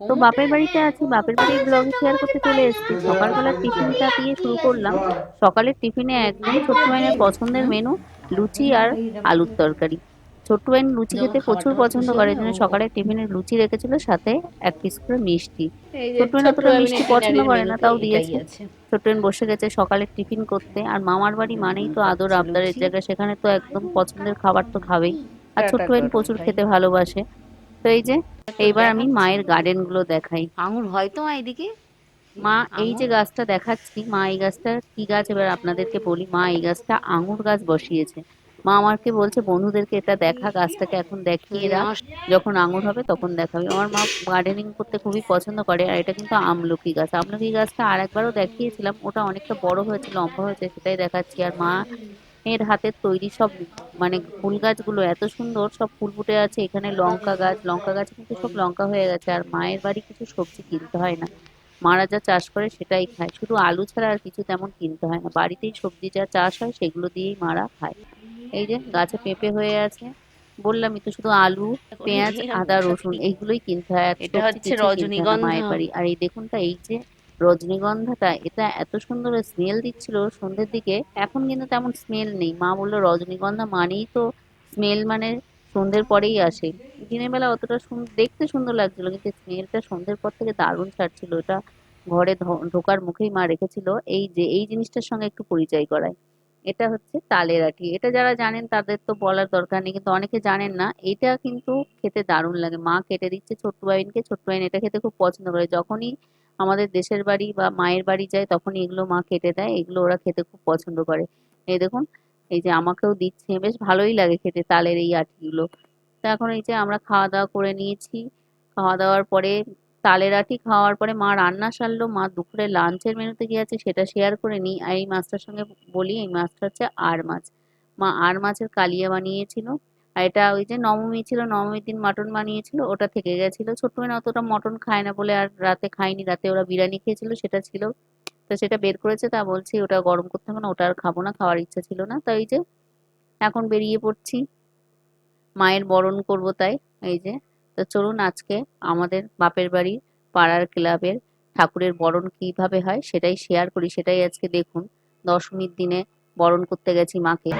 তো বাপের বাড়িতে আছি বাপের বাড়ির ব্লগ শেয়ার করতে চলে এসেছি। সকালবেলার টিফিনটা দিয়ে শুরু করলাম। সকালের টিফিনে একদম ছোট্ট মাইনের পছন্দের মেনু লুচি আর আলুর তরকারি। ছোট্ট বাইন লুচি খেতে প্রচুর পছন্দ করে জন্য সকালের টিফিনে লুচি রেখেছিল সাথে এক পিস করে মিষ্টি। ছোট্ট বাইন অতটা মিষ্টি পছন্দ করে না তাও দিয়েছে। ছোট্ট বাইন বসে গেছে সকালের টিফিন করতে আর মামার বাড়ি মানেই তো আদর আবদারের জায়গা সেখানে তো একদম পছন্দের খাবার তো খাবেই। আর ছোট্ট বাইন প্রচুর খেতে ভালোবাসে। তো এই যে এইবার আমি মায়ের গার্ডেনগুলো দেখাই। আঙুর হয়তো মা এদিকে মা এই যে গাছটা দেখাচ্ছি মা এই গাছটা কি গাছ? এবার আপনাদেরকে বলি মা এই গাছটা আঙুর গাছ বসিয়েছে। মা আমাকে বলছে বন্ধুদেরকে এটা দেখা গাছটাকে এখন দেখিয়ে দাও। যখন আঙুর হবে তখন দেখাবে। আমার মা গার্ডেনিং করতে খুবই পছন্দ করে আর এটা কিন্তু আমলকি গাছ। আমলকি গাছটা আর একবারও দেখিয়েছিলাম ওটা অনেকটা বড় হয়েছে লম্বা হয়েছে সেটাই দেখাচ্ছি। আর মা এর হাতের তৈরি সব মানে ফুল গাছগুলো এত সুন্দর সব ফুল ফুটে আছে। এখানে লঙ্কা গাছ লঙ্কা গাছ কিন্তু সব লঙ্কা হয়ে গেছে। আর মায়ের বাড়ি কিছু সবজি কিনতে হয় না। মারা যা চাষ করে সেটাই খায়। শুধু আলু ছাড়া আর কিছু তেমন কিনতে হয় না। বাড়িতেই সবজি যা চাষ হয় সেগুলো দিয়েই মারা খায়। এই যে গাছে পেঁপে হয়ে আছে। বললামই তো শুধু আলু পেঁয়াজ আদা রসুন এইগুলোই কিনতে হয়। আর এটা হচ্ছে রজনীগন্ধা। মায়ের বাড়ি। আর এই দেখুনটা এই যে রজনীগন্ধাটা, এটা এত সুন্দর স্মেল দিচ্ছিল সন্ধ্যের দিকে, এখন কিন্তু তেমন স্মেল নেই। মা বলল, রজনীগন্ধা মানেই তো স্মেল মানে সন্ধ্যের পরেই আসে। দিনের বেলা অতটা দেখতে সুন্দর লাগছিল, কিন্তু স্মেলটা সন্ধ্যের পর থেকে দারুণ ছাড়ছিল। এটা ঘরে ঢোকার মুখেই মা রেখেছিল, এই যে, এই জিনিসটার সঙ্গে একটু পরিচয় করায় এটা হচ্ছে তালের আটি। এটা যারা জানেন তাদের তো বলার দরকার নেই, কিন্তু অনেকে জানেন না, এটা কিন্তু খেতে দারুণ লাগে। মা কেটে দিচ্ছে ছোট্ট বাইনকে ছোট্ট বাইন এটা খেতে খুব পছন্দ করে। যখনই আমাদের দেশের বাড়ি বা মায়ের বাড়ি যায়, তখনই এগুলো মা কেটে দেয়। এগুলো ওরা খেতে খুব পছন্দ করে। এই দেখুন, এই যে আমাকেও দিচ্ছে, বেশ ভালোই লাগে খেতে তালের এই আটিগুলো। তো এখন এই যে আমরা খাওয়া দাওয়া করে নিয়েছি। খাওয়া দাওয়ার পরে, তালের আটি খাওয়ার পরে মা রান্না সারলো। মা দুপুরে লাঞ্চের মেনুতে কি আছে সেটা শেয়ার করে নিই। আর এই মাছটার সঙ্গে বলি, এই মাছটা হচ্ছে আর মাছ। মা আর মাছের কালিয়া বানিয়েছিল। আর এটা ওই যে নবমী ছিল, নবমীর দিন মাটন বানিয়েছিল, ওটা থেকে গেছিল। ছোট্ট মেয়ে অতটা মটন খায় না বলে আর রাতে খায়নি। রাতে ওরা বিরিয়ানি খেয়েছিল, সেটা ছিল। তো সেটা বের করেছে, তা বলছি ওটা গরম করতে হবে না, ওটা আর খাব না, খাওয়ার ইচ্ছা ছিল না। তাই যে এখন বেরিয়ে পড়ছি। মায়ের বরণ করব তাই, এই যে। তো চলুন আজকে আমাদের বাপের বাড়ি, পাড়ার ক্লাবের ঠাকুরের বরণ কীভাবে হয় সেটাই শেয়ার করি, সেটাই আজকে দেখুন। দশমীর দিনে বরণ করতে গেছি মাকে।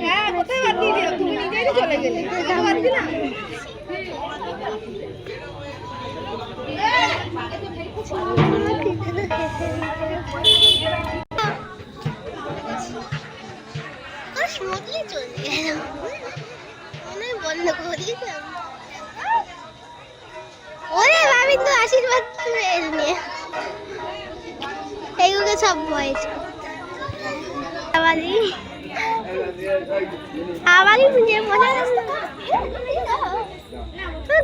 হ্যাঁ কোথায় বাদ দিয়ে তুমি নিজেই চলে গেলে বাদ দিলাম চলে গেলাম মনে বন্ধ করে দিতাম ওরে ভাবি তো আশীর্বাদ নিয়ে এইগুলো সব বয়স আবারই আবারই বুঝে মজা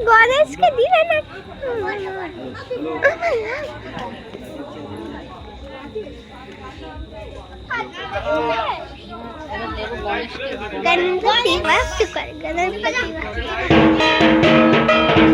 গণেশকে দিলে না गणपति वास्तु कर गणपति वास्तु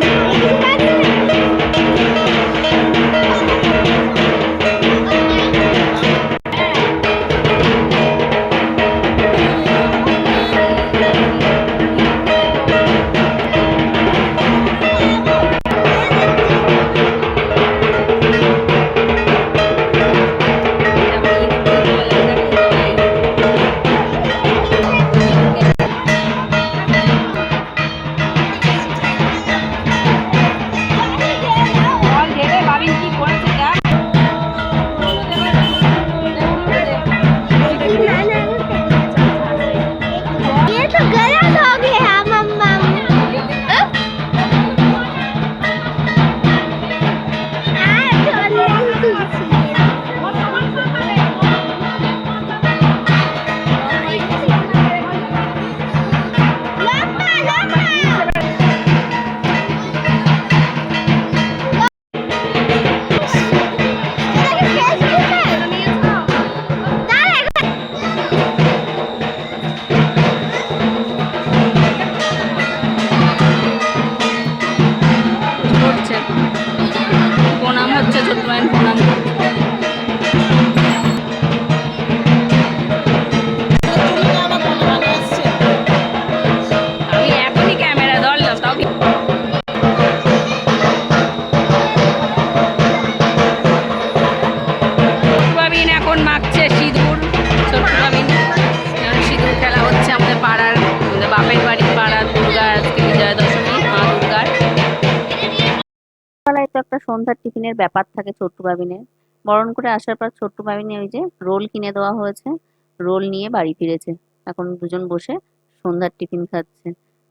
একটা সন্ধ্যার টিফিনের ব্যাপার থাকে ছোট্ট বাবিনের বরণ করে আসার পর ছোট্ট বাবিনে ওই যে রোল কিনে দেওয়া হয়েছে। রোল নিয়ে বাড়ি ফিরেছে। এখন দুজন বসে সন্ধ্যার টিফিন খাচ্ছে।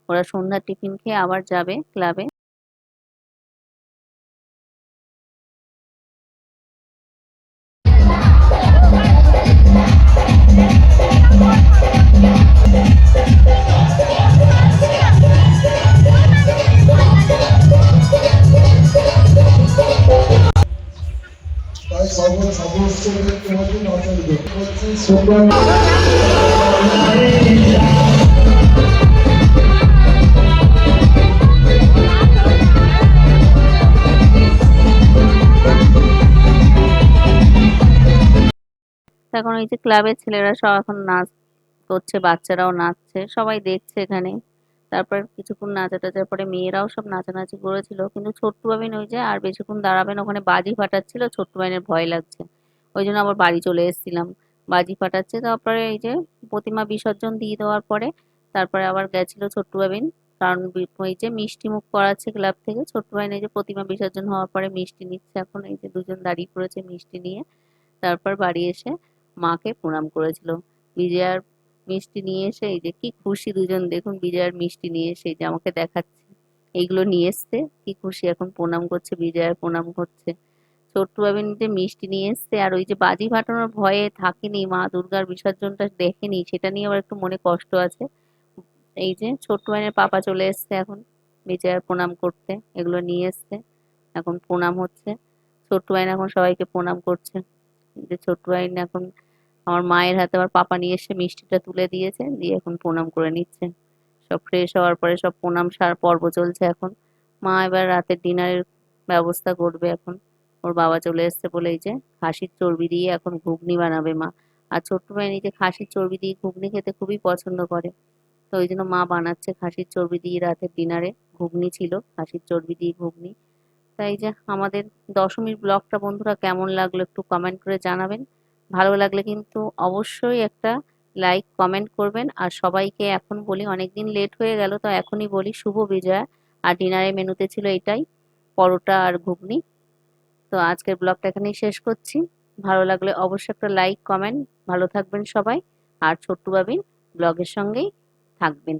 ওরা সন্ধ্যার টিফিন খেয়ে আবার যাবে ক্লাবে। এখন ওই যে ক্লাবের ছেলেরা সব এখন নাচ করছে, বাচ্চারাও নাচছে, সবাই দেখছে এখানে। তারপর কিছুক্ষণ নাচা টাচার পরে মেয়েরাও সব নাচানাচি করেছিল, কিন্তু ছোট্টু বাবিন ওই যে আর বেশিক্ষণ দাঁড়াবেন ওখানে বাজি ফাটাচ্ছিল, ছোট্টু বাবিনের ভয় লাগছে। ওই জন্য আবার বাড়ি চলে এসেছিলাম। বাজি ফাটাচ্ছে। তারপরে এই যে প্রতিমা বিসর্জন দিয়ে দেওয়ার পরে তারপরে আবার গেছিল ছোট্টু বাবিন কারণ ওই যে মিষ্টি মুখ করাচ্ছে ক্লাব থেকে। ছোট্টু বাবিন এই যে প্রতিমা বিসর্জন হওয়ার পরে মিষ্টি নিচ্ছে এখন। এই যে দুজন দাঁড়িয়ে পড়েছে মিষ্টি নিয়ে। তারপর বাড়ি এসে মাকে প্রণাম করেছিল। বিজয়ার মিষ্টি নিয়ে এসে এই যে কি খুশি দুজন। দেখুন বিজয়ার মিষ্টি নিয়ে এসে যে আমাকে দেখাচ্ছে। এইগুলো নিয়ে এসছে। কি খুশি এখন প্রণাম করছে, বিজয়ার প্রণাম করছে। ছোট্ট যে মিষ্টি নিয়ে এসছে আর ওই যে বাজি ফাটানোর ভয়ে থাকেনি মা দুর্গার বিসর্জনটা দেখেনি, সেটা নিয়ে আবার একটু মনে কষ্ট আছে। এই যে ছোট্ট বাবিনের পাপা চলে এসছে এখন বিজয়ার প্রণাম করতে, এগুলো নিয়ে এসছে, এখন প্রণাম হচ্ছে। ছোট্ট বাইন এখন সবাইকে প্রণাম করছে। যে ছোট্ট বাইন এখন আমার মায়ের হাতে আমার পাপা নিয়ে এসে মিষ্টিটা তুলে দিয়েছে, দিয়ে এখন প্রণাম করে নিচ্ছে। সব ফ্রেশ হওয়ার পরে সব প্রণাম সার, পর্ব চলছে এখন। মা এবার রাতের ডিনারের ব্যবস্থা করবে এখন। ওর বাবা চলে এসছে বলে এই যে, খাসির চর্বি দিয়ে এখন ঘুগনি বানাবে মা। আর ছোট্ট ভাই এই যে খাসির চর্বি দিয়ে ঘুগনি খেতে খুবই পছন্দ করে। তো ওই জন্য মা বানাচ্ছে খাসির চর্বি দিয়ে রাতের ডিনারে ঘুগনি ছিল, খাসির চর্বি দিয়ে ঘুগনি। তাই যে আমাদের দশমীর ব্লগটা বন্ধুরা কেমন লাগল একটু কমেন্ট করে জানাবেন। ভালো লাগলে কিন্তু অবশ্যই একটা লাইক কমেন্ট করবেন। আর সবাইকে এখন বলি, অনেকদিন লেট হয়ে গেল, তো এখনই বলি, শুভ বিজয়া। আর ডিনারের মেনুতে ছিল এটাই, পরোটা আর ঘুগনি। তো আজকের ব্লগটা এখানেই শেষ করছি। ভালো লাগলে অবশ্যই একটা লাইক কমেন্ট ভালো থাকবেন সবাই। আর ছোট্টু বাবিন ব্লগের সঙ্গেই থাকবেন।